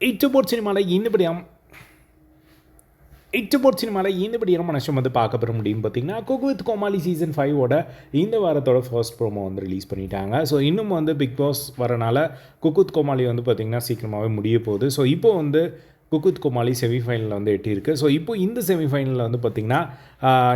ഏറ്റവും சினிமாவில் இந்தபடியாம் இச்சபோர்ட் சினிமாவில் இந்தபடியான மனுஷன் வந்து பார்க்க பெற முடியும் பார்த்தீங்கன்னா குக் வித் கோமாளி சீசன் ஃபைவோட இந்த வாரத்தோட ஃபர்ஸ்ட் ப்ரோமோ வந்து ரிலீஸ் பண்ணிட்டாங்க ஸோ இன்னும் வந்து பிக் பாஸ் வரனால குக் வித் கோமாளி வந்து பார்த்திங்கன்னா சீக்கிரமாகவே முடிய போகுது ஸோ இப்போ வந்து குகுத் வித் கோமாளி செமிஃபைனலில் வந்து எட்டியிருக்கு. ஸோ இப்போ இந்த செமிஃபைனலில் வந்து பார்த்திங்கன்னா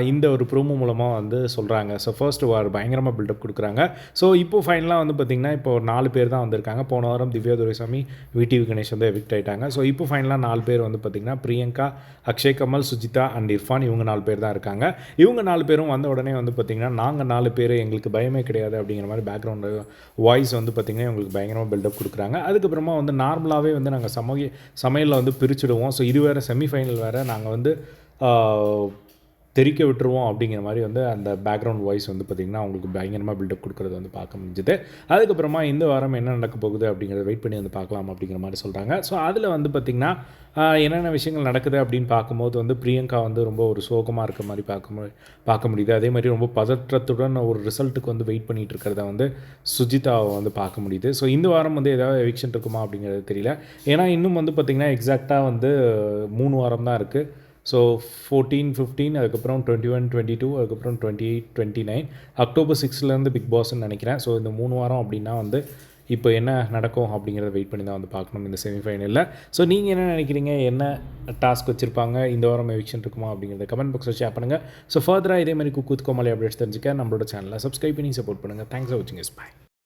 இந்த ஒரு ப்ரோமோ மூலமாக வந்து சொல்கிறாங்க ஸோ ஃபர்ஸ்ட் வார் பயங்கரமாக பில்டப் கொடுக்குறாங்க. ஸோ இப்போ ஃபைனலாக வந்து பார்த்திங்கன்னா இப்போ ஒரு நாலு பேர் தான் வந்திருக்காங்க. போன வாரம் திவ்யா துரைசாமி விடிவி கணேஷ் வந்து எவிக்ட் ஆயிட்டாங்க. ஸோ இப்போ ஃபைனலாக நாலு பேர் வந்து பார்த்திங்கன்னா பிரியங்கா அக்ஷய் கமல் சுஜிதா அண்ட் இர்ஃபான் இவங்க நாலு பேர் தான் இருக்காங்க. இவங்க நாலு பேரும் வந்த உடனே வந்து பார்த்திங்கன்னா நாங்கள் நாலு பேர் எங்களுக்கு பயமே கிடையாது அப்படிங்கிற மாதிரி பேக்ரவுண்டு வாய்ஸ் வந்து பார்த்திங்கன்னா இவங்களுக்கு பயங்கரமாக பில்டப் கொடுக்குறாங்க. அதுக்கப்புறமா வந்து நார்மலாகவே வந்து நாங்கள் சமய சமையலில் வந்து பிரிச்சுடுவோம். ஸோ இது வேறு செமிஃபைனல் வேறு. நாங்கள் வந்து தெரிக்க விட்டுருவோம் அப்படிங்கிற மாதிரி வந்து அந்த பேக்ரவுண்ட் வாய்ஸ் வந்து பார்த்திங்கன்னா அவங்களுக்கு பயங்கரமாக பில்டப் கொடுக்குறது வந்து பார்க்க முடிஞ்சுது. அதுக்கப்புறமா இந்த வாரம் என்ன நடக்க போகுது அப்படிங்கிறத வெயிட் பண்ணி வந்து பார்க்கலாம் அப்படிங்கிற மாதிரி சொல்கிறாங்க ஸோ அதில் வந்து பார்த்திங்கன்னா என்னென்ன விஷயங்கள் நடக்குது அப்படின்னு பார்க்கும்போது வந்து பிரியங்கா வந்து ரொம்ப ஒரு சோகமாக இருக்க மாதிரி பார்க்க மு பார்க்க முடியுது. அதே மாதிரி ரொம்ப பதற்றத்துடன் ஒரு ரிசல்ட்டுக்கு வந்து வெயிட் பண்ணிகிட்டு இருக்கிறத வந்து சுஜிதாவை வந்து பார்க்க முடியுது. ஸோ இந்த வாரம் வந்து ஏதாவது எவிக்ஷன் இருக்குமா அப்படிங்கிறது தெரியல. ஏன்னா இன்னும் வந்து பார்த்திங்கன்னா எக்ஸாக்டாக வந்து மூணு வாரம் தான் இருக்குது ஸோ ஃபோர்டீன் ஃபிஃப்டீன் அதுக்கப்புறம் டுவெண்ட்டி ஒன் டுவெண்ட்டி டூ அதுக்கப்புறம் twenty eight twenty nine October சிக்ஸ்லேருந்து Bigg பாஸ்ன்னு நினைக்கிறேன். ஸோ இந்த மூணு வாரம் அப்படின்னா வந்து இப்போ என்ன நடக்கும் அப்படிங்கிறத வெயிட் பண்ணி தான் வந்து பார்க்கணும் இந்த செமிஃபைனலில் ஸோ நீங்கள் என்ன நினைக்கிறீங்க? என்ன டாஸ்க் வச்சுருப்பாங்க? இந்த வாரம் எவிக்ஷன் இருக்குமா அப்படிங்கிறத கமெண்ட் பாக்ஸில் ஷேர் பண்ணுங்கள் ஸோ ஃபர்தராக இதே மாதிரி குக்கூத் கோமாளி அப்டேட்ஸ் தெரிஞ்சுக்க நம்மளோட சேனலை சப்ஸ்கிரைப் பண்ணி சப்போர்ட் பண்ணுங்கள் தேங்க்ஸ் ஃபார் வாட்சிங் இஸ் பை